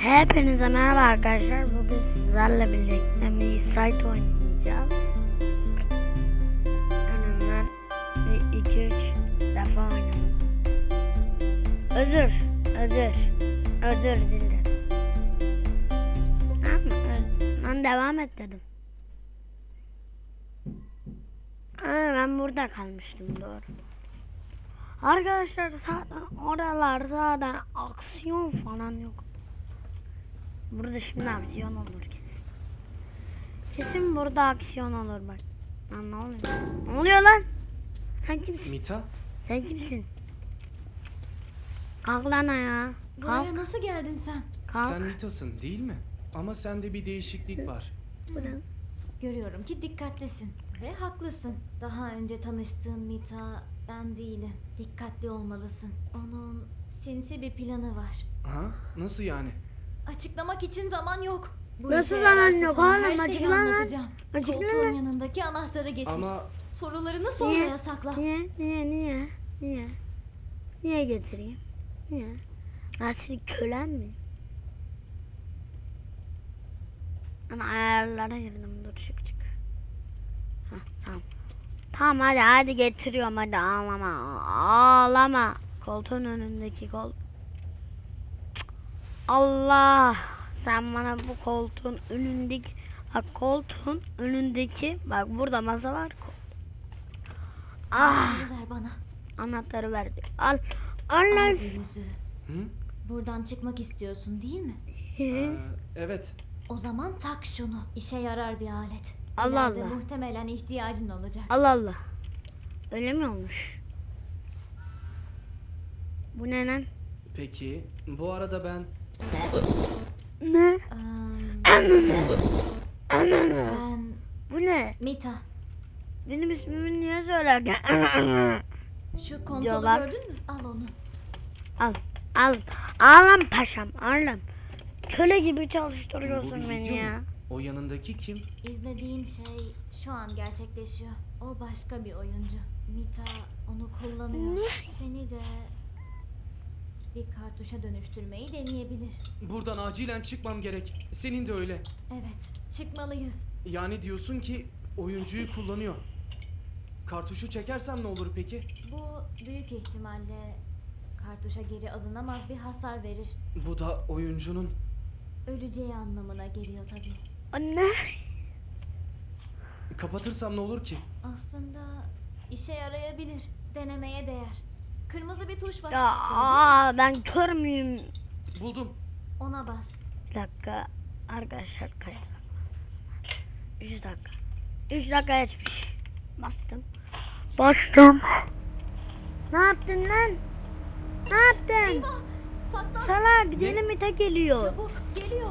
Hepinize merhaba arkadaşlar. Bugün sizlerle birlikte bir site oynayacağız. İki üç defa oynadım. Özür, özür, özür dilerim. Ama ben devam et dedim. Ha, ben burada kalmıştım doğru. Arkadaşlar zaten oralar zaten aksiyon falan yok. Burada şimdi aksiyon olur kesin. Kesin burada aksiyon olur bak. Lan ne oluyor? Ne oluyor lan? Sen kimsin? Mita? Sen kimsin? Kalk lan ayağa. Kalk. Buraya nasıl geldin sen? Kalk. Sen Mita'sın değil mi? Ama sende bir değişiklik var. Görüyorum ki dikkatlisin ve haklısın. Daha önce tanıştığın Mita ben değilim. Dikkatli olmalısın. Onun sinsi bir planı var. Ha? Nasıl yani? Açıklamak için zaman yok. Bu Nasıl işe zaman yararsa yok sana oğlum? Her şeyi Açıkla lan. anlatacağım. Açıkla Koltuğun lan. yanındaki anahtarı getir. Ama Sorularını sonraya sakla. Niye? Niye? Niye? Niye? Niye getireyim? Niye? Ben senin kölen miyim? Ben ayarlara girdim. Dur çık çık. Hah, tamam. Tamam hadi hadi getiriyorum hadi ağlama. Ağlama. Koltuğun önündeki kol. Allah. Sen bana bu koltuğun önündeki bak koltuğun önündeki bak burada masa var. Ah Anahtarı ver bana. anahtarı verdi. Al. Al Al. Hı? Buradan çıkmak istiyorsun değil mi? Ee, evet. O zaman tak şunu. İşe yarar bir alet. Allah İleride Allah. muhtemelen ihtiyacın olacak. Allah Allah. Öyle mi olmuş? Bu ne lan? Peki. Bu arada ben... Ne? Eee, ben Bu ne? Mita. Benim ismimi niye söylerken? Şu konsolu Diyorlar. gördün mü? Al onu. al. Al. Lan paşam. Al lan. Köle gibi çalıştırıyorsun beni ya. mu? O yanındaki kim? İzlediğin şey şu an gerçekleşiyor. O başka bir oyuncu. Mita onu kullanıyor. Seni de bir kartuşa dönüştürmeyi deneyebilir. Buradan acilen çıkmam gerek. Senin de öyle. Evet, çıkmalıyız. Yani diyorsun ki oyuncuyu kullanıyor. Kartuşu çekersem ne olur peki? Bu büyük ihtimalle kartuşa geri alınamaz bir hasar verir. Bu da oyuncunun... Öleceği anlamına geliyor tabii. Anne. Kapatırsam ne olur ki? Aslında işe yarayabilir. Denemeye değer. Kırmızı bir tuş var. Ya aa, ben kör müyüm? Buldum. Ona bas. Bir dakika. Arkadaşlar kaydı. 3 dakika. 3 dakika geçmiş. Bastım. Bastım. Ne yaptın lan? Ne yaptın? Eyvah! Saklan! Salak deli mi ta geliyor? Çabuk! Geliyor!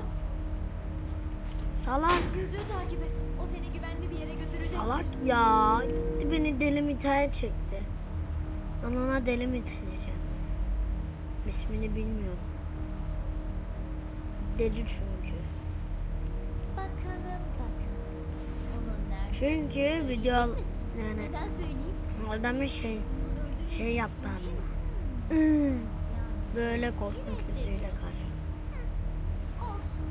Salak. Yüzüğü takip et. O seni güvenli bir yere götürecektir. Salak ya. Gitti beni deli mitaya çekti. Ben ona deli mit diyeceğim. İsmini bilmiyorum. Deli çünkü. Bakalım bakalım. Çünkü Söyleyecek video misin? yani Neden söyleyeyim? adamın şey şey yaptı mi? adama. Hmm, Yani Böyle korkunç yüzüyle karşı. olsun.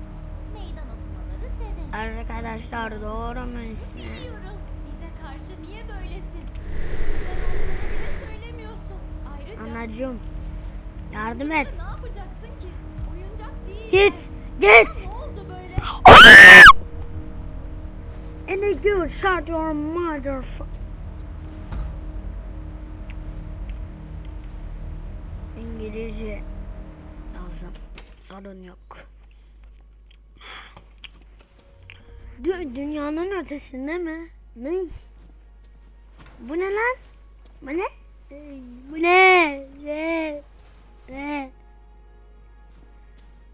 Meydan okumaları severim. Arkadaşlar doğru mu ismi? Anacığım. Yardım et. Ne yapacaksın ki? Oyuncak değil. Git. Git. Ne oldu böyle? And good shot your mother. İngilizce lazım. Sorun yok. Dü- dünyanın ötesinde mi? Ne? Bu ne lan? Bu ne? Bu ne? Ne? Ne?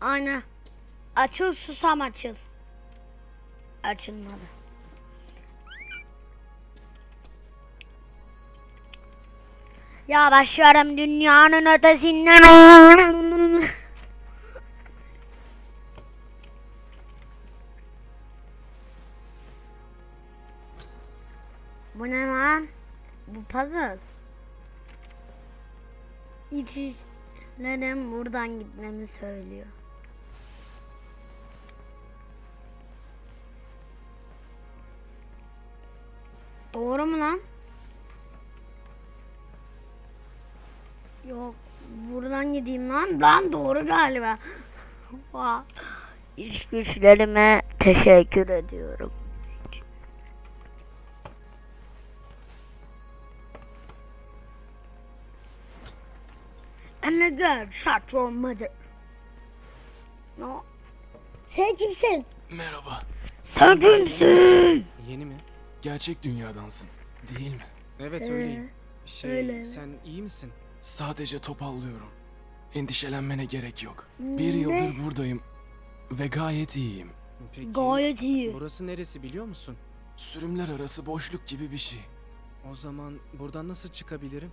Ana. Açıl susam açıl. Açılmadı. Ya başlarım dünyanın ötesinden. Öğretmenim buradan gitmemi söylüyor. Doğru mu lan? Yok buradan gideyim lan. Lan doğru galiba. İş güçlerime teşekkür ediyorum. And again, shut your mother. No. Sen kimsin? Merhaba. Sen kimsin? Yeni mi? Gerçek dünyadansın. Değil mi? Evet Ee, öyleyim. Şey öyle. sen iyi misin? Sadece topallıyorum. Endişelenmene gerek yok. Ne? Bir yıldır buradayım. Ve gayet iyiyim. Peki Gayet iyi. burası neresi biliyor musun? Sürümler arası boşluk gibi bir şey. O zaman buradan nasıl çıkabilirim?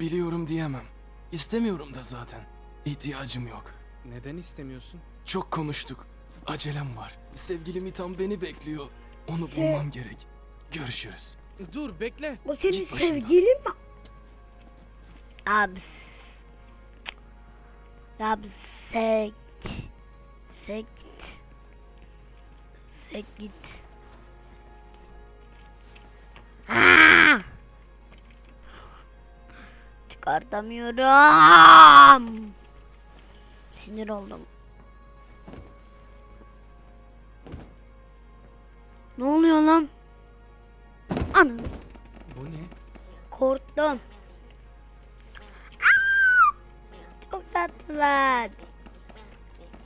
Biliyorum diyemem. İstemiyorum da zaten. İhtiyacım yok. Neden istemiyorsun? Çok konuştuk. Acelem var. Sevgilim İtam beni bekliyor. Onu Se- bulmam gerek. Görüşürüz. Dur bekle. O senin Git başımdan. sevgilin mi? Abi. s- Abi sek. Sek git. Sek git. Çıkartamıyorum. Sinir oldum. Ne oluyor lan? Ana. Bu ne? Korktum. Çok tatlılar.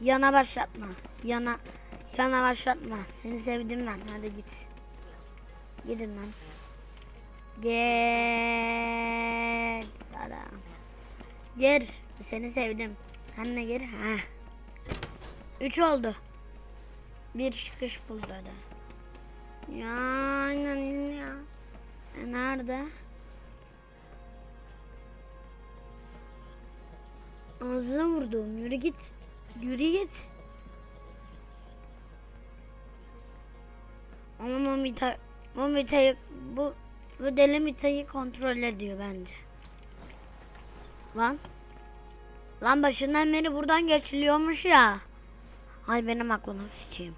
Yana başlatma. Yana yana başlatma. Seni sevdim ben. Hadi git. Gidin lan. Git. Gir. Seni sevdim. Sen de gir. Ha. Üç oldu. Bir çıkış buldu hadi. Ya, ya, ya. E, Nerede? Ağzına vurdum. Yürü git. Yürü git. Ama Momita, Momita'yı bu, bu deli Mita'yı kontrol ediyor bence. Lan. Lan başından beri buradan geçiliyormuş ya. Ay benim aklıma sıçayım.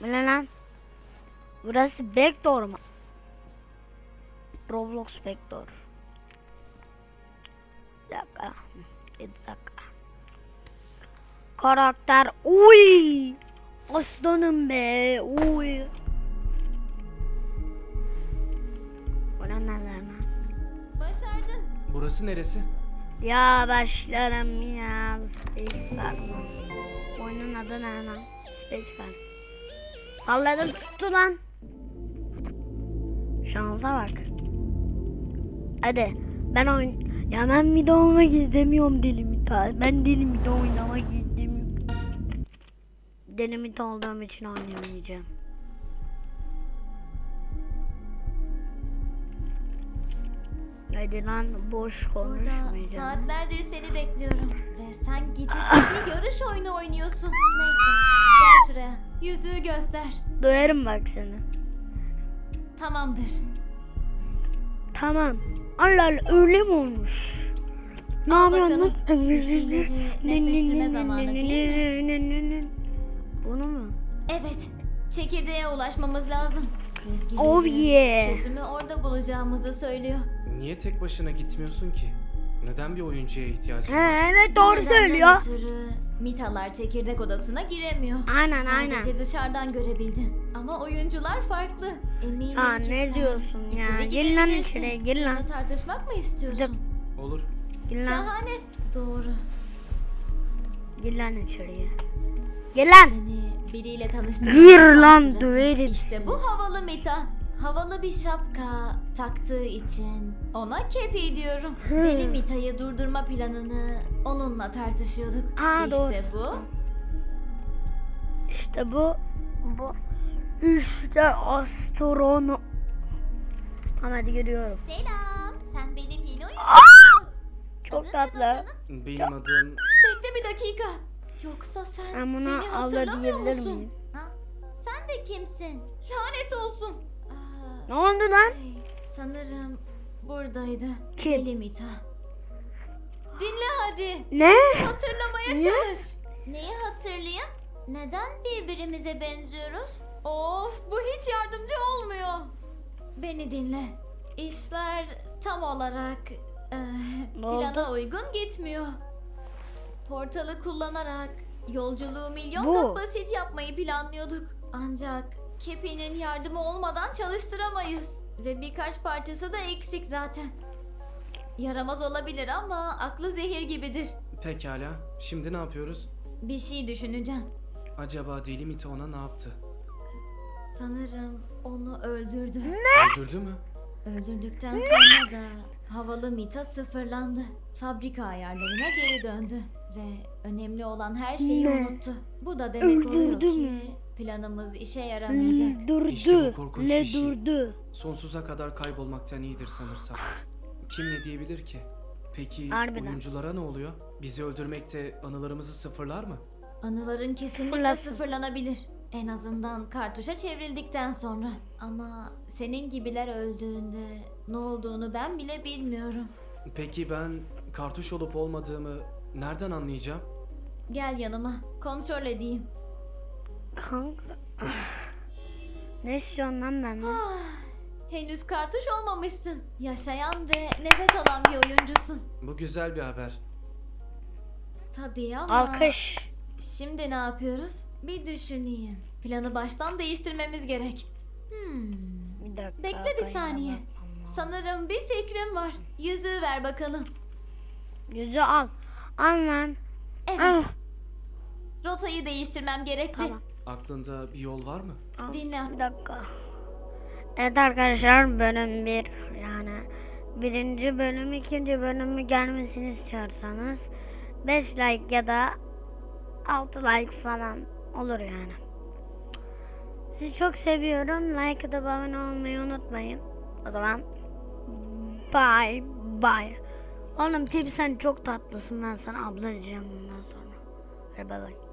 Bu ne lan? Burası backdoor mu? Roblox backdoor. Bir dakika. Bir dakika. Karakter. Uy! Aslanım be. Uy. Burası neresi? Ya başlarım ya. Space var mı? Oyunun adı ne lan? Space var. Salladım tuttu lan. Şansa bak. Hadi ben oyun... Ya ben mi de oynamak istemiyorum deli mi Ben deli mi de oynamak istemiyorum. Deli mi olduğum için oynayamayacağım. Hadi lan boş Burada konuşmayacağım. saatlerdir seni bekliyorum. Ve sen gidip bir yarış oyunu oynuyorsun. Neyse gel şuraya. Yüzüğü göster. Duyarım bak seni. Tamamdır. Tamam. Allah Allah öyle mi olmuş? Ne yapıyorsun lan? zamanı değil Bunu mu? Evet. Çekirdeğe ulaşmamız lazım. Sezgilerin Oh yeah. çözümü orada bulacağımızı söylüyor. Niye tek başına gitmiyorsun ki? Neden bir oyuncuya ihtiyacın He, var? evet doğru Nedenden söylüyor. ötürü Mitalar çekirdek odasına giremiyor. Aynen Sadece aynen. dışarıdan görebildim. Ama oyuncular farklı. Eminim Ha, ki ne sen diyorsun ya? içeri Gel lan girebilirsin. içeri, gel lan. Yine tartışmak mı istiyorsun? Olur. Gel lan. Şahane. Doğru. Gel lan içeriye. Gel lan. Seni biriyle tanıştırmak Gir tam lan, sırası. döverim İşte bu havalı Mita. Havalı bir şapka taktığı için ona kepi diyorum. Deli Mita'yı durdurma planını onunla tartışıyorduk. Aa, işte doğru. bu. İşte bu. Bu. İşte astrono. Tamam hadi gidiyorum. Selam. Sen benim yeni oyuncum. Çok tatlı. Benim adım... Bekle bir dakika. Yoksa sen Ben buna beni abla hatırlamıyor diyebilir musun? miyim? Ha? Sen de kimsin? Lanet olsun. Ne oldu lan? şey, sanırım buradaydı. Kim? Deli Mita. Dinle hadi. Ne? Hatırlamaya Ne? çalış. Neyi hatırlayayım? Neden birbirimize benziyoruz? Of bu hiç yardımcı olmuyor. Beni dinle. İşler tam olarak oldu? plana uygun gitmiyor. Portalı kullanarak yolculuğu milyon kat basit yapmayı planlıyorduk. Ancak Kepi'nin yardımı olmadan çalıştıramayız. Ve birkaç parçası da eksik zaten. Yaramaz olabilir ama aklı zehir gibidir. Pekala. Şimdi ne yapıyoruz? Bir şey düşüneceğim. Acaba Deli Mita ona ne yaptı? Sanırım onu öldürdü. Öldürdü mü? Öldürdükten sonra da havalı Mita sıfırlandı. Fabrika ayarlarına geri döndü. Ve önemli olan her şeyi Ne? unuttu. Bu da demek oluyor Öldürdü ki mü? Planımız işe yaramayacak. Durdu. İşte bu korkunç ne bir şey. durdu? Sonsuza kadar kaybolmaktan iyidir sanırsam. Kim ne diyebilir ki? Peki Harbiden. oyunculara ne oluyor? Bizi öldürmekte anılarımızı sıfırlar mı? Anıların kesinlikle Sıfırlasın. sıfırlanabilir. En azından kartuşa çevrildikten sonra. Ama senin gibiler öldüğünde ne olduğunu ben bile bilmiyorum. Peki ben kartuş olup olmadığımı nereden anlayacağım? Gel yanıma, kontrol edeyim. Kanka. ne istiyorsun lan benden? Henüz kartuş olmamışsın. Yaşayan ve nefes alan bir oyuncusun. Bu güzel bir haber. Tabii ama... Alkış. Şimdi ne yapıyoruz? Bir düşüneyim. Planı baştan değiştirmemiz gerek. Hmm. Bir dakika. Bekle bir saniye. Sanırım bir fikrim var. Yüzüğü ver bakalım. Yüzü al. Al lan. Evet. Al. Rotayı değiştirmem gerekli. Tamam. Aklında bir yol var mı? Dinle. Bir dakika. Evet arkadaşlar bölüm 1 yani birinci bölüm ikinci bölümü gelmesini istiyorsanız 5 like ya da 6 like falan olur yani. Sizi çok seviyorum. Like da abone olmayı unutmayın. O zaman bye bye. Oğlum Tibi sen çok tatlısın ben sana abla diyeceğim bundan sonra. Hadi bye bye.